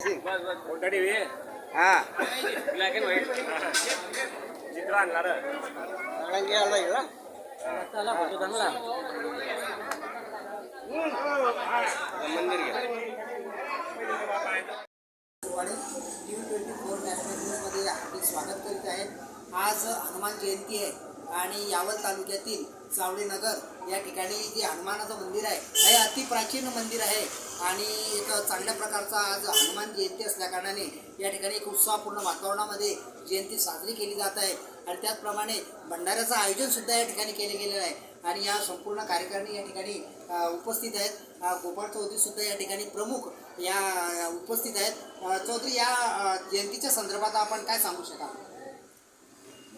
कोणता टीव्ही हा. Black and white. चित्र आणणार. चला फोटो चांगला. मंदिर घ्या. वाणी टी ट्वेंटी फोर नॅशनल न्यूजमध्ये हार्दिक स्वागत करीत आहेत. आज हनुमान जयंती आहे. आणि यावल तालुक्यातील चावडी नगर या ठिकाणी जे हनुमानाचं मंदिर आहे हे अति प्राचीन मंदिर आहे. आणि एक चांगल्या प्रकारचा आज हनुमान जयंती असल्याकारणाने या ठिकाणी एक उत्साहपूर्ण वातावरणामध्ये जयंती साजरी केली जात आहे. आणि त्याचप्रमाणे भंडाऱ्याचं आयोजनसुद्धा या ठिकाणी केले गेलेलं आहे. आणि या संपूर्ण कार्यकारिणी या ठिकाणी उपस्थित आहेत. गोपाळ चौधरीसुद्धा या ठिकाणी प्रमुख या उपस्थित आहेत. चौधरी या जयंतीच्या संदर्भात आपण काय सांगू शकाल?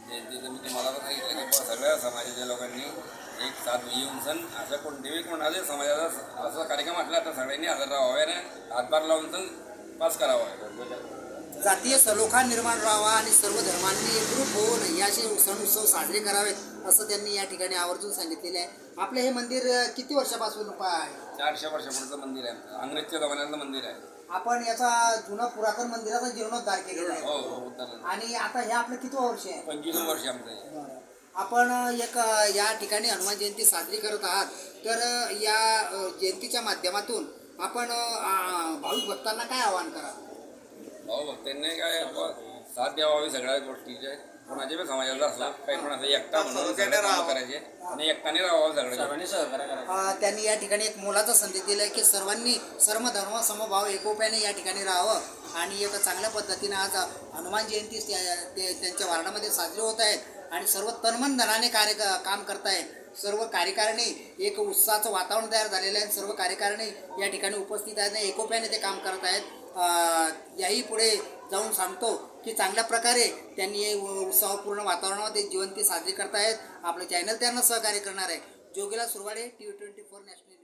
जयंतीचं मी तुम्हाला पण सांगितलं की बुवा सगळ्या समाजाच्या लोकांनी एक साथ येऊन सण असं कोणतेही कोणाच्या समाजाचा असा कार्यक्रम असला तर सगळ्यांनी हजर राहावे आणि हातभार लावून सण पास करावा. जातीय सलोखा निर्माण राहावा आणि सर्व धर्मांनी एकरूप होऊन याचे सण उत्सव साजरे करावेत असं त्यांनी या ठिकाणी आवर्जून सांगितलेले आहे. आपले हे मंदिर किती वर्षापासून आहे? चारशे वर्षापूर्वीचं मंदिर आहे. आमचं. अंग्रेजच्या जमान्यातलं मंदिर आहे. आपण याचा जुना पुरातन मंदिराचा जीर्णोद्धार केलेला आहे. हो हो उत्तर आणि आता हे आपलं किती वर्ष आहे? पंचवीस वर्ष आमचं आहे. आपण एक या ठिकाणी हनुमान जयंती साजरी करत आहात. तर या अ, जयंतीच्या माध्यमातून आपण अ, आ, भाविक भक्तांना काय आवाहन करा भाऊ भक्तांनी काय साथ द्यावावी सगळ्या गोष्टीचे. कोणाच्या बी समाजाचा असला काही कोणाचा एकटा म्हणून करायचे आणि एकट्याने राहावं सगळं अ, त्यांनी या ठिकाणी एक मोलाचा संदेश दिला आहे की सर्वांनी सर्व धर्म समभाव एकोप्याने या ठिकाणी राहावं. आणि एक चांगल्या पद्धतीने आज हनुमान जयंती त्या- ते त्यांच्या वार्डामध्ये साजरी होत आहेत आणि सर्व तन्मन धनाने कार्य काम करतायत. सर्व कार्यकारिणी एक उत्साहाचं वातावरण तयार झालेलं आहे सर्व कार्यकारिणी या ठिकाणी उपस्थित आहेत आणि एकोप्याने ते काम करत आहेत. याही पुढे जाऊन सांगतो की चांगल्या प्रकारे त्यांनी हे उत्साहपूर्ण वातावरणामध्ये जीवन ते साजरी करतायत. आपलं चॅनल त्यांना सहकार्य करणार आहे. जोगीला Surwade T V twenty four national.